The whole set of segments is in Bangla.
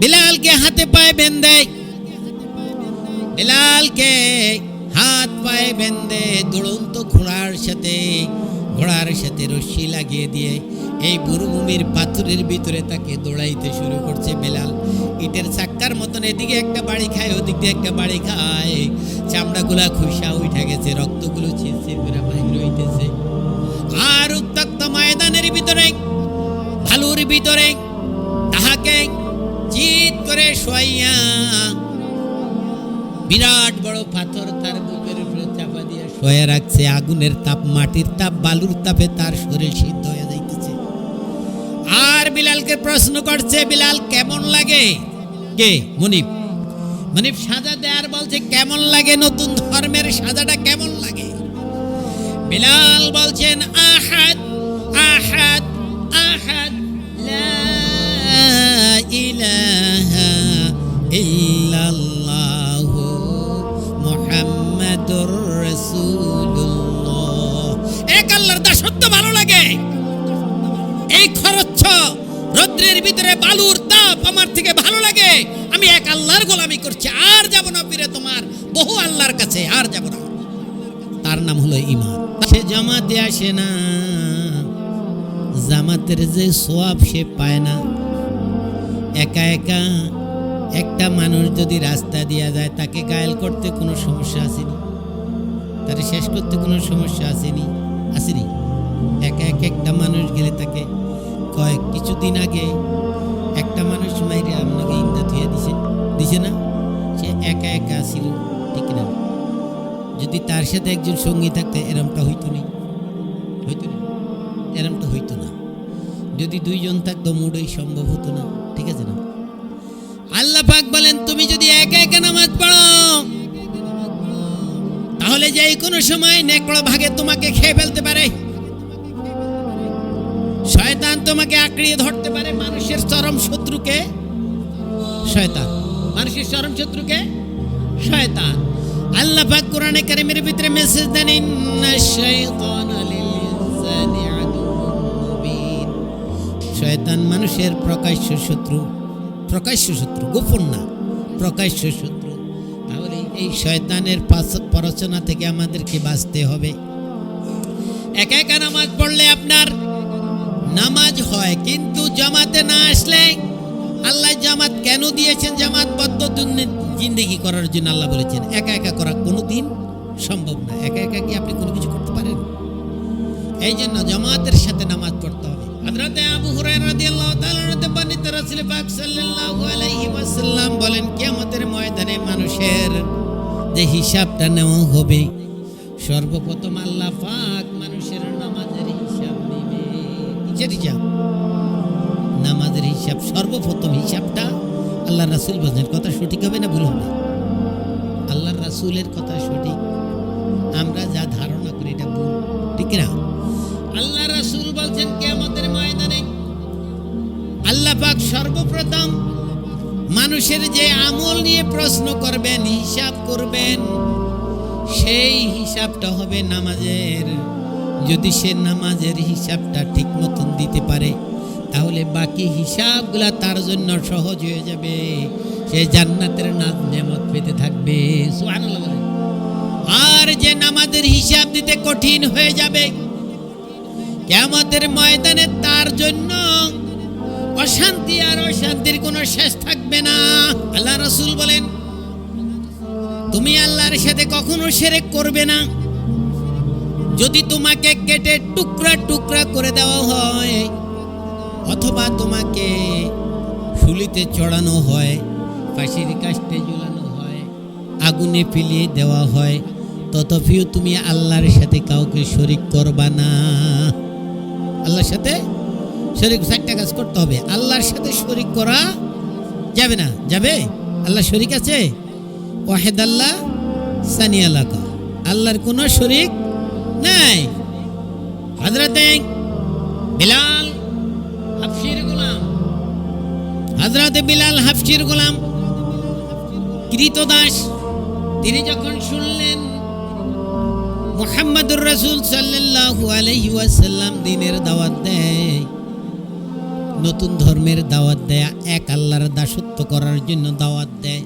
বিলালকে হাতে পায়ে বেঁধে। বিলালকে হাত পায়ে বেঁধে দুড়ন্ত ঘোড়ার সাথে ঘোড়ার সাথে রশ্মি লাগিয়ে দিয়ে এই মরুভূমির পাথরের ভিতরে তাকে দৌড়াইতে শুরু করছে বেলাল। ইটের চাক্কার মতন এদিকে একটা বাড়ি খায়, ওদিক দিয়ে একটা বাড়ি খায়। চামড়াগুলা খুশা উঠে গেছে, রক্তগুলো ছিঁড়ছিড় করে বাহির হইতেছে। আর উত্তক্ত ময়দানের ভিতরে ভালুর ভিতরে তাহাকে করে শোয়াইয়া। বিরাট বড় পাথর তার বুকের উপরে চাপা দিয়ে শোয়া রাখছে। আগুনের তাপ, মাটির তাপ, বালুর তাপে তার শরীর সিদ্ধ হয়ে যাইতেছে। আর বিলালকে প্রশ্ন করছে, বিলাল, কেমন লাগে? কে? মনিব। মনিব সাজা দেয়ার বলছে, কেমন লাগে নতুন ধর্মের সাজাটা? কেমন লাগে? বিলাল বলছেন, আহাদ আহাদ আহাদ, লা ইলাহা ইল্লাল্লাহু মুহাম্মাদুর রাসূলুল্লাহ। এক আল্লাহর দাসত্ব ভালো লাগে। এই খরচ রৌদ্রের ভিতরে বালুর তাপ আমার থেকে ভালো লাগে। আমি এক আল্লাহর গোলামি করছি, আর যাব না ফিরে তোমার। বহু আল্লাহর কাছে আর যাব না। তার নাম হলো ইমান সে জামাতে আসে না। জামাতের যে সোয়াব সে পায় না। একা একা একটা মানুষ যদি রাস্তা দিয়া যায়, তাকে গায়েল করতে কোনো সমস্যা আসেনি? তারে শেষ করতে কোনো সমস্যা আসেনি? আসেনি। একা এক একটা মানুষ গেলে তাকে কয়েক কিছুদিন আগে একটা মানুষ মাইরে আপনাকে ইন্দা থুয়ে দিছে। দিছে না? সে একা একা ছিল, ঠিক না। যদি তার সাথে একজন সঙ্গী থাকতে, এরমটা হইতো না? হইতো না? এরমটা হইতো না। যদি দুইজন থাকতো মুডই সম্ভব হতো না। ঠিক আছে না? আল্লাহ পাক বলেন, তুমি যদি একা একা নামাজ পড়ো, তাহলে যে কোনো সময় নেকড়ো ভাগে তোমাকে খেয়ে ফেলতে পারে। শয়তান তোমাকে আঁকড়িয়ে ধরতে পারে। মানুষের চরম শত্রুকে শয়তান। মানুষের চরম শত্রুকে শয়তান। আল্লাহ পাক কোরআনে কারিমের ভিতরে মেসেজ দেন, ইন্না শাইতানা লিল ইনসানি শয়তান মানুষের প্রকাশ্য শত্রু প্রকাশ্য শত্রু, গোপন না, প্রকাশ্য শত্রু। তাহলে এই শয়তানের প্ররোচনা থেকে আমাদেরকে বাঁচতে হবে। একা একা নামাজ পড়লে আপনার নামাজ হয়, কিন্তু জামাতে না আসলে আল্লাহ জামাত কেন দিয়েছেন? জামাত বদ্ধ জিন্দেগি করার জন্য আল্লাহ বলেছেন, একা একা করা কোনো দিন সম্ভব না। একা একা কি আপনি কোনো কিছু করতে পারেন? এই জন্য জামাতের সাথে নামাজ পড়তে হবে। আল্লাহ নামাজের হিসাব সর্বপ্রথম হিসাবটা কথা সঠিক হবে না ভুল হবে? আল্লাহ রাসূলের কথা সঠিক। আমরা যা ধারণা করি এটা ভুল, ঠিক না আল্লাহ রাসূল বলছেন, কিয়ামতের আল্লাহ পাক সর্বপ্রথম মানুষের যে আমল নিয়ে প্রশ্ন করবেন, হিসাব করবেন, সেই হিসাবটা হবে নামাজের। যদি সে নামাজের হিসাবটা ঠিক মতন দিতে পারে, তাহলে বাকি হিসাবগুলা তার জন্য সহজ হয়ে যাবে। সে জান্নাতের নাজ নেমত পেতে থাকবে। আর যে নামাজের হিসাব দিতে কঠিন হয়ে যাবে কেমতের ময়দানে তার জন্য অশান্তি আর অশান্তির কোনো শেষ থাকবে না। আল্লাহ রসুল বলেন, তুমি আল্লাহর সাথে কখনো সেরেক করবে না। যদি তোমাকে কেটে টুকরা টুকরা করে দেওয়া হয়, অথবা তোমাকে শুলিতে চড়ানো হয়, ফাঁসির কাস্টে ঝুলানো হয়, আগুনে ফেলিয়ে দেওয়া হয়, তথাপিও তুমি আল্লাহর সাথে কাউকে শরিক করবা না। আল্লাহর সাথে শরিক চারটা কাজ করতে হবে। আল্লাহর সাথে শরিক করা যাবে না। যাবে? আল্লাহ শরিক আছে? ওয়াহেদ আল্লাহ সানি আলাকা আল্লাহর কোনো শরিক নাই। হাজরাতে বিলাল হাফসির গোলাম। হাজরাতে বিলাল হাফসির গোলাম কৃতদাস, তিনি যখন শুনলেন মোহাম্মদুর রসুল সাল্লাল্লাহু আলাইহি ওয়াসাল্লাম দিনের দাওয়াত দেয় নতুন ধর্মের দাওয়াত দেয়, এক আল্লাহর দাসত্ব করার জন্য দাওয়াত দেয়।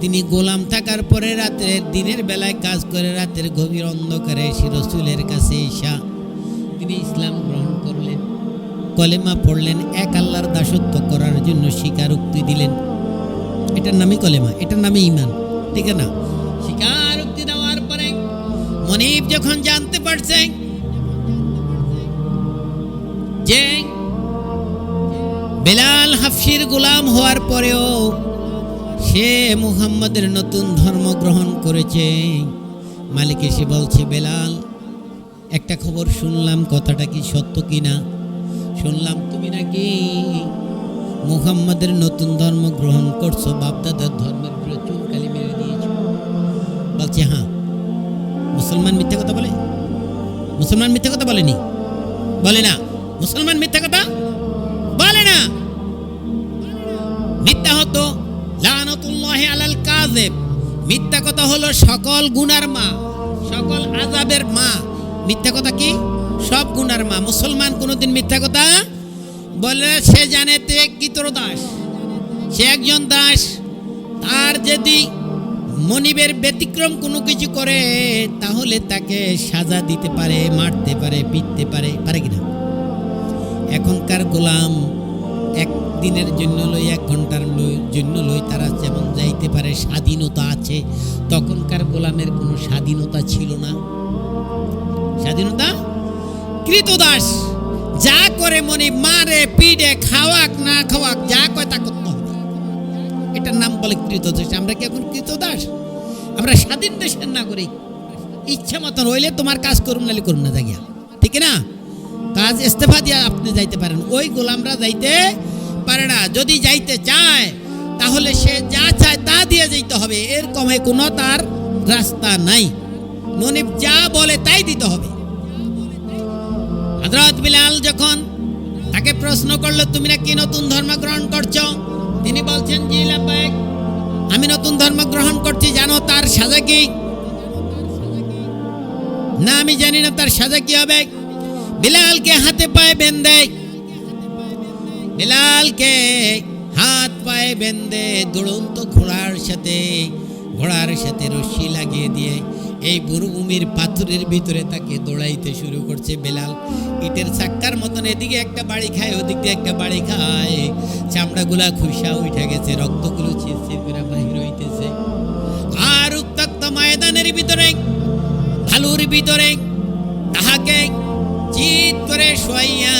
তিনি গোলাম থাকার পরে রাতের দিনের বেলায় কাজ করে রাতের গভীর অন্ধকারে এসে রসুলের কাছে ঈশা তিনি ইসলাম গ্রহণ করলেন। কলেমা পড়লেন, এক আল্লাহর দাসত্ব করার জন্য স্বীকারোক্তি দিলেন। এটার নামই কলেমা, এটার নামই ইমান ঠিক না? স্বীকারোক্তি দেওয়ার পরে মনিব যখন জানতে পারছে, যে বেলাল হাফসির গোলাম হওয়ার পরেও সে মুহাম্মদের নতুন ধর্ম গ্রহণ করেছে। মালিক এসে বলছে, বেলাল, একটা খবর শুনলাম, কথাটা কি সত্য কি না শুনলাম, তুমি নাকি মুহাম্মাদের নতুন ধর্ম গ্রহণ করছ, বাপদাদার ধর্মের উপরে চুনকালি মেরে দিয়েছ। বলছে হ্যাঁ মুসলমান মিথ্যা কথা বলে? মুসলমান মিথ্যা কথা বলেনি? বলে না, মুসলমান মিথ্যা হতো লানতুল্লাহি আলাল কাযিব। মিথ্যা কথা হলো সকল গুনার মা, সকল আজাবের মা। মিথ্যা কথা কি? সব গুনার মা। মুসলমান কোনোদিন মিথ্যা কথা বলে সে জানে তে কিতর দাস। সে একজন দাস, তার যদি মনিবের ব্যতিক্রম কোনো কিছু করে, তাহলে তাকে সাজা দিতে পারে, মারতে পারে, পিটতে পারে পারে কিনা? এখনকার গোলাম এক দিনের জন্য লই, এক ঘণ্টার জন্য লই তারা যেমন যাইতে পারে, স্বাধীনতা আছে। তখনকার গোলামের কোনো স্বাধীনতা ছিল না। স্বাধীনতা? কৃতদাস, যা করে মনে মারে, পিডে, খাওয়াক, না খাওয়াক, যা কয় তা করতে হবে। এটার নাম বলে কৃতদাস। আমরা কি এখন কৃতদাস? আমরা স্বাধীন দেশের নাগরিক। ইচ্ছা মতন হইলে তোমার কাজ করুন নালে করুন না জাগিয়া। ঠিক না? কাজ ইস্তেফা দিয়ে আপনি যাইতে পারেন। ওই গোলামরা যাইতে পারে না। যদি যাইতে চায়, তাহলে সে যা চায় তা দিয়ে যাইতে হবে। এর কমে কোনো তার রাস্তা নাই। মনিব যা বলে তাই দিতে হবে। হজরত বিলাল যখন তাকে প্রশ্ন করল, তুমি নাকি নতুন ধর্ম গ্রহণ করছ? তিনি বলছেন, জি লাব্বাইক আমি নতুন ধর্ম গ্রহণ করছি। জানো তার সাজা কি? না, আমি জানি না তার সাজা কি হবে। বিলালকে হাতে পায়ে বেঁধে বিলালকে হাত পায়ে বেঁধে দুড়ন্ত ঘোড়ার সাথে ঘোড়ার সাথে রশি লাগিয়ে দিয়ে এই মরুভূমির পাথরের ভিতরে তাকে দৌড়াইতে শুরু করছে বেলাল। ইটের চাক্কার মতন এদিকে একটা বাড়ি খায়, ওদিক দিয়ে একটা বাড়ি খায়। চামড়াগুলা খুশা উঠে গেছে, রক্তগুলো ছিঁড়ছিড় করে বাহির হইতেছে। আর উত্তক্ত ময়দানের ভিতরে ভালুর ভিতরে তাহাকে চিত করে শোয়াইয়া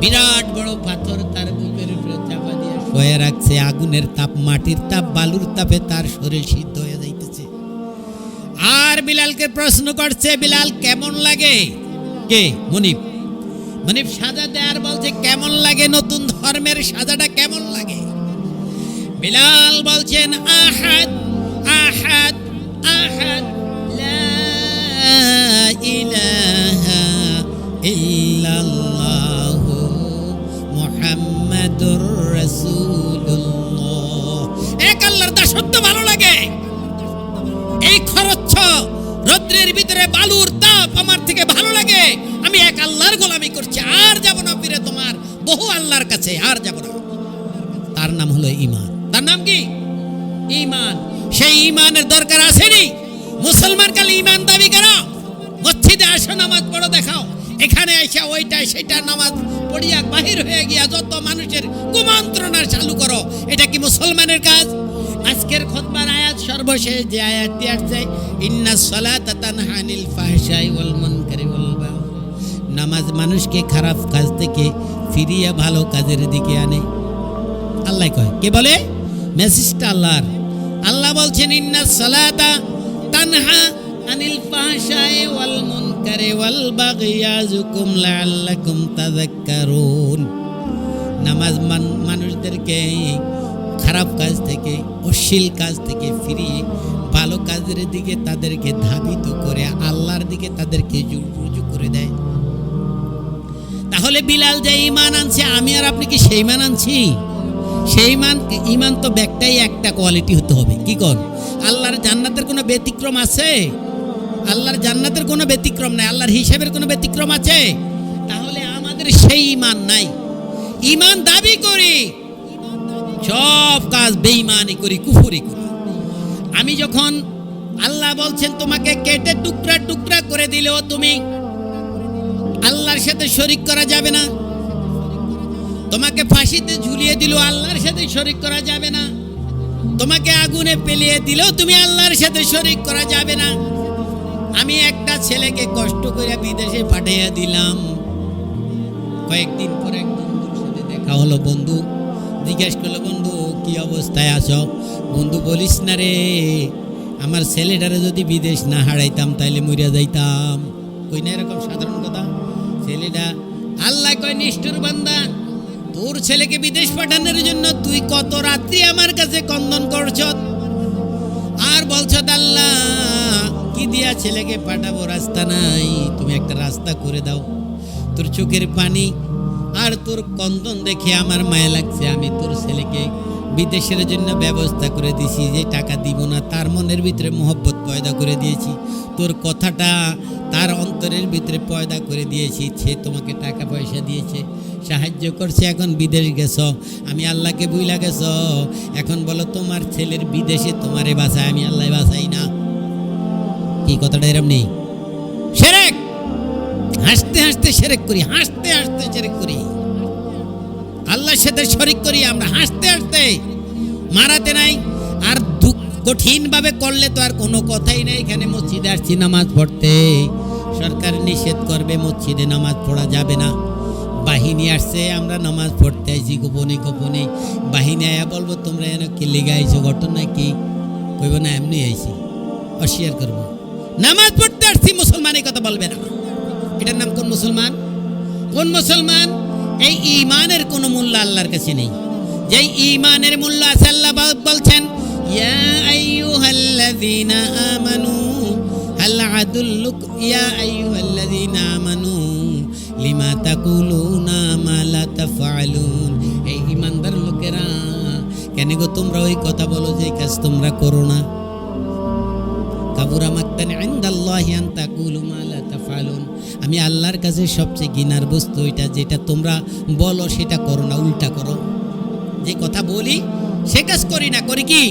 বিরাট বড় পাথর তার বুকের উপরে চাপা দিয়ে শোয়ে রাখছে। আগুনের তাপ মাটির তাপ, বালুর তাপে তার শরীর সিদ্ধ হয়ে যাইতেছে। আর বিলালকে প্রশ্ন করছে, বিলাল, কেমন লাগে? কে? মনিব। মনিব সাজা দেয়ার বলছে, কেমন লাগে নতুন ধর্মের সাজাটা? কেমন লাগে? বিলাল বলছেন, আহাদ আহাদ আহাদ। কাছে আর যাব না। তার নাম হলো ইমান তার নাম কি? ইমান সেই ইমানের দরকার আসেনি। মুসলমান কাল ইমান দাবি করো। মসজিদে আসো, নামাজ পড়ো, দেখাও। এখানে এসে ওইটা সেটা নামাজ পড়িয়া বাহির হয়ে গিয়া যত মানুষের কুমন্ত্রণা চালু করো, এটা কি মুসলমানের কাজ? আজকের খতবার আয়াত সর্বশেষ যে আয়াতটি আসছে, ইন্না সালাতা তানহা আনিল ফাহশাই ওয়াল মুনকারি ওয়াল। নামাজ মানুষকে খারাপ কাজ থেকে ফিরিয়ে ভালো কাজের দিকে আনে। আল্লাহ কয়, কে বলে? মেসেজটা আল্লাহর। আল্লাহ বলছেন, ইন্না সালাতা তানহা আনিল ফাহশাই ওয়াল মুনকারি ওয়াল বাগই ইয়াজুকুম লাআল্লাকুম তাযাক্কারুন। নামাজ মান- মানুষদেরকে খারাপ কাজ থেকে, অশ্লীল কাজ থেকে ফিরিয়ে ভালো কাজের দিকে তাদেরকে ধাবিত করে, আল্লাহর দিকে তাদেরকে রুজু করে দেয়। তাহলে বিলাল যে ইমান আনছে, আমি আর আপনি কি সেই মান আনছি? সেই মান ইমান তো ব্যাগটাই একটা কোয়ালিটি হতে হবে। কি কর? আল্লাহর জান্নাতের কোনো ব্যতিক্রম আছে? আল্লাহর জান্নাতের কোনো ব্যতিক্রম নাই, আল্লাহর হিসাবের কোনো ব্যতিক্রম আছে? তাহলে আমাদের সেই ইমান নাই। ইমান দাবি করি, সব কাজ বেঈমানি করি, কুফুরি করি। আমি যখন আল্লাহ বলছেন, তোমাকে কেটে টুকরা টুকরা করে দিলেও তুমি আল্লাহর সাথে শরিক করা যাবে না। তোমাকে ফাঁসিতে ঝুলিয়ে দিল আল্লাহর সাথে শরিক করা যাবে না। তোমাকে আগুনে পেলিয়ে দিলেও তুমি আল্লাহর সাথে শরিক করা যাবে না। আমি একটা ছেলেকে কষ্ট করে বিদেশে পাঠাইয়া দিলাম। কয়েকদিন পর এক বন্ধুর সাথে দেখা হলো, বন্ধু। জিজ্ঞেস করল, বন্ধু, কি অবস্থায় আছো? বন্ধু, বলিস না রে। আমার ছেলেটারে যদি বিদেশ না হারাইতাম, তাইলে মরিয়া যাইতাম। কই না, এরকম সাধারণ কথা। ছেলেটা, আল্লাহ কয়, নিষ্ঠুর বান্দা, তোর ছেলেকে বিদেশ পাঠানোর জন্য তুই কত রাত্রি আমার কাছে কন্দন করছ? আর বলছ আল্লাহ কি দিয়া ছেলেকে পাঠাবো? রাস্তা নাই, তুমি একটা রাস্তা করে দাও। তোর চোখের পানি আর তোর কন্দন দেখে আমার মায়া লাগছে। আমি তোর ছেলেকে বিদেশের জন্য ব্যবস্থা করে দিছি, যে টাকা দিব না, তার মনের ভিতরে মোহব্বত পয়দা করে দিয়েছি। তোর কথাটা তার অন্তরের ভিতরে পয়দা করে দিয়েছি, সে তোমাকে টাকা পয়সা দিয়েছে, সাহায্য করছে, এখন বিদেশ গেছ। আমি আল্লাহকে বুইলা গেছ। এখন বলো, তোমার ছেলের বিদেশে তোমারে বাসায় আমি আল্লাহ বাসাই না। কি কথাটা এরম নেই? সেরেক! হাসতে হাসতে সেরেক করি, হাসতে হাসতে সেরেক করি। আল্লাহর সাথে শরিক করি আমরা, হাসতে হাসতে। মারাতে নাই, আর দুঃখ কঠিনভাবে করলে তো আর কোনো কথাই নেই। এখানে মসজিদে আসছি, নামাজ পড়তে। সরকার নিষেধ করবে, মসজিদে নামাজ পড়া যাবে না। বাহিনী আসছে, আমরা নামাজ পড়তে আইছি গোপনে গোপনে। বাহিনী আয়া বলব, তোমরা যেন কি লেগে আইছো ঘটনা কি? কইব, না, এমনি আইছি। অস্বীকার করব। নামাজ পড়তে আসছি মুসলমানের কথা বলবে না। এটার নাম কোন মুসলমান? কোন মুসলমান? এই ইমানের কোনো মূল্য আল্লাহর কাছে নেই। যেই ইমানের মূল্য আছে, আল্লাহ বলছেন, ইয়া আইয়ুহাল্লাযীনা আমানু হাল আদুল্লুক ইয়া আইয়ুহাল্লাযীনা আমানু লিমা তাকুলুনা মা লা তাফআলুন এই ইমানদার লোকেরা, কেন গো তোমরা ওই কথা বলো যে কাজ তোমরা করো না? কাবুরা মাক্তান ইনদাল্লাহি আন তাকুলু মা লা তাফআলুন। আমি আল্লাহর কাছে সবচেয়ে ঘৃণার বস্তু এটা, যেটা তোমরা বলো সেটা করো না, উল্টা করো। যে কথা বলি, সে কাজ করি না, করি কি?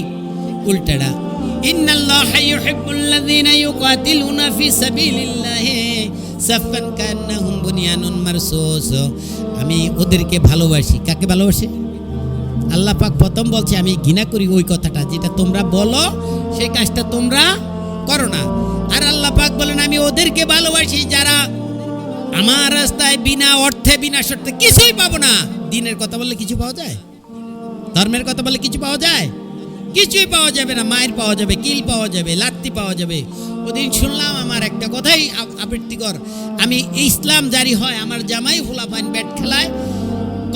উল্টাটা। আমি ওদেরকে ভালোবাসি। কাকে ভালোবাসি? আল্লাহ পাক প্রথম বলছে, আমি ঘৃণা করি ওই কথাটা, যেটা তোমরা বলো সেই কাজটা তোমরা করো না। আর আল্লাহ পাক বলেন, আমি ওদেরকে ভালোবাসি যারা আমার রাস্তায় বিনা অর্থে, বিনা শর্তে কিছুই পাবো না। দিনের কথা বললে কিছু পাওয়া যায়? ধর্মের কথা বললে কিছু পাওয়া যায়? কিছুই পাওয়া যাবে না, মায়ের পাওয়া যাবে, কিল পাওয়া যাবে, লাত্তি পাওয়া যাবে। ওদিন শুনলাম আমার একটা কথাই আবৃত্তিকর আমি ইসলাম জারি হয়, আমার জামাই ফুলাফাইন ব্যাট খেলায়,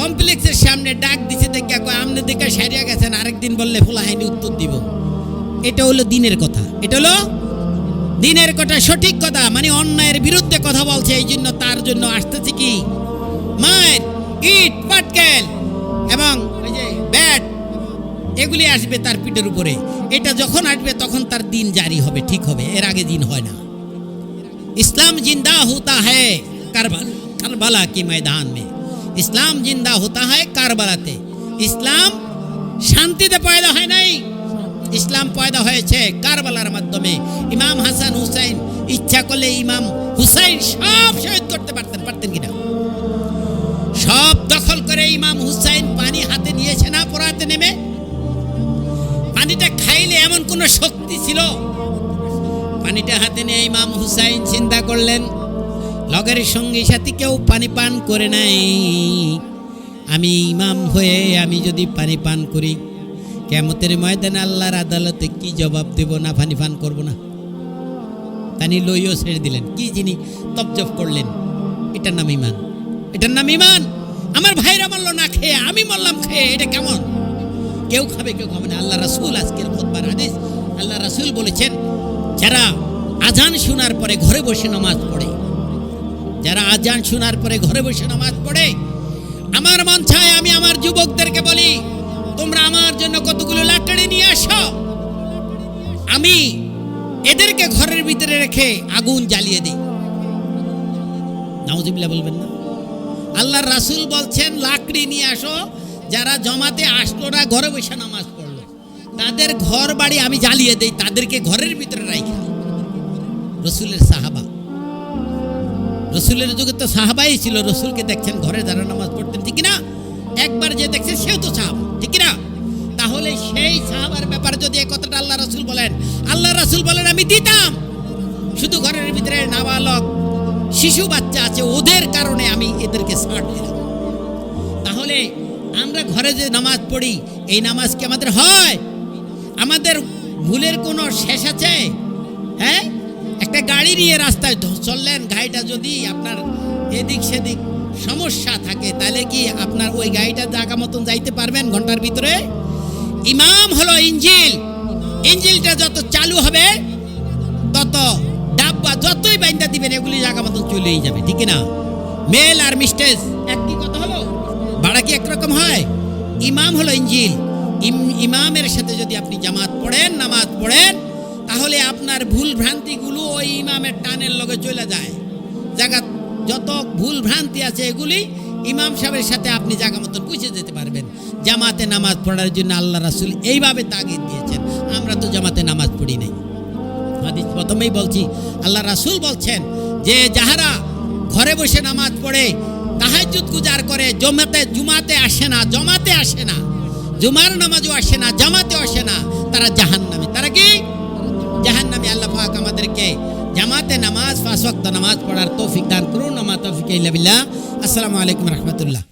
কমপ্লেক্সের সামনে ডাক দিছে দেখে কয়, আমনে দেখে সারিয়া গেছেন, আরেকদিন বললে ফুলাহাইনি উত্তর দিব। এটা হলো দিনের কথা। এটা হলো দিনের কথা, সঠিক কথা মানে অন্যায়ের বিরুদ্ধে কথা বলছে এই জন্য তার জন্য আসতেছে কি? মায়ের, ইট, পাটকেল এবং ওই যে ব্যাট এগুলি আসবে তার পিঠের উপরে। এটা যখন আসবে, তখন তার দিন জারি হবে, ঠিক হবে। এর আগে দিন হয় না। ইসলাম জিন্দা হতা হ্যায় কারবালা কি ময়দান মে। ইসলাম জিন্দা হতা হয় কারবালাতে। ইসলাম শান্তিতে পয়দা হয় নাই। ইসলাম পয়দা হয়েছে কারবালার মাধ্যমে। ইমাম হাসান হুসাইন, ইচ্ছা করলে ইমাম হুসাইন সব শহীদ করতে পারতেন পারতেন কিনা? সব দখল করে ইমাম হুসাইন পানি হাতে নিয়েছেন। এমন কোনো শক্তি ছিল? পানিটা হাতে নিয়ে ইমাম হুসাইন চিন্তা করলেন, লগের সঙ্গী সাথী কেউ পানি পান করে নাই। আমি ইমাম হয়ে আমি যদি পানি পান করি কেমতের ময়দানে আল্লাহর আদালতে কি জবাব দেব না পানি পান করব না? তানি লইও ছেড়ে দিলেন। কি যিনি তপজপ করলেন? এটার নাম ইমান। এটার নাম ইমান। আমার ভাইরা মরল না খেয়ে, আমি মরলাম খেয়ে, এটা কেমন? কেউ খাবে কেউ খাবে না। আল্লাহ রাসুল আজকের খোদবার হাদিস, আল্লাহ রাসুল বলেছেন, যারা আজান শোনার পরে ঘরে বসে নামাজ পড়ে, যারা আজান শোনার পরে ঘরে বসে নামাজ পড়ে, আমার মন চায় আমি আমার যুবকদেরকে বলি, তোমরা আমার জন্য কতগুলো লাকড়ি নিয়ে আসো আমি এদেরকে ঘরের ভিতরে রেখে আগুন জ্বালিয়ে দিই। নাউজিবিল্লাহ বলবেন না। আল্লাহর রাসূল বলছেন, লাকড়ি নিয়ে আসো যারা জমাতে আসলো না, ঘরে বসে নামাজ পড়ল। তাদের ঘর বাড়ি আমি জ্বালিয়ে দেই, তাদেরকে ঘরের ভিতরে রাখি রসুলের সাহাবা। রসুলের যুগে তো সাহাবাই ছিল, রসুলকে দেখছেন ঘরে যারা নামাজ পড়তেন, ঠিক না একবার যে দেখছেন, সেও তো সাহাবা, ঠিক না তাহলে সেই সাহাবার ব্যাপারে যদি এই কথাটা আল্লাহ রসুল বলেন, আল্লাহ রসুল বলেন, আমি দিতাম। শুধু ঘরের ভিতরে নাবালক, শিশু বাচ্চা আছে, ওদের কারণে আমি এদেরকে ছাড় দিলাম। তাহলে আমরা ঘরে যে নামাজ পড়ি, এই নামাজ কি আমাদের হয়? আমাদের ভুলের কোনো শেষ আছে? হ্যাঁ? একটা গাড়ি নিয়ে রাস্তায় চললেন, গাড়িটা যদি আপনার এদিক সেদিক সমস্যা থাকে, তাহলে কি আপনার ওই গাড়িটা জায়গা মতন যাইতে পারবেন ঘণ্টার ভিতরে? ইমাম হলো ইঞ্জিল। ইঞ্জিলটা যত চালু হবে, তত ডাব্বা যতই বাইন্দা দিবেন, এগুলি জায়গা মতন চলেই যাবে, ঠিক না? মেল আর মিস্টেজ একই কথা হলো? ভাড়া কি একরকম হয়? ইমাম হলো ইঞ্জিল। ইম- ইমামের সাথে যদি আপনি জামাত পড়েন, নামাজ পড়েন, তাহলে আপনার ভুল ভ্রান্তিগুলো ওই ইমামের টানের লগে চলে যায়। জায়গা যত ভুল ভ্রান্তি আছে এগুলি ইমাম সাহেবের সাথে আপনি জায়গা মতন পৌঁছে যেতে পারবেন। জামাতে নামাজ পড়ার জন্য আল্লাহ রাসুল এইভাবে তাগিদ দিয়েছেন। আমরা তো জামাতে নামাজ পড়ি নাই। হাদিস প্রথমেই বলছি, আল্লাহ রাসুল বলছেন যে, যাহারা ঘরে বসে নামাজ পড়ে তাহাজ্জুদ গুজার করে, জমাতে, জুমাতে আসে না, জমাতে আসে না। জুমার নামাজও আসে না জামাতে আসে না। তারা জাহান নামে তারা কি? জাহান নামে আল্লাহ পাক আমাদেরকে জামাতে নামাজ ফাঁস নামাজ পড়ার তৌফিক দান করুন। নামা তৌফিক আসসালামু আলাইকুম রহমতুল্লাহ।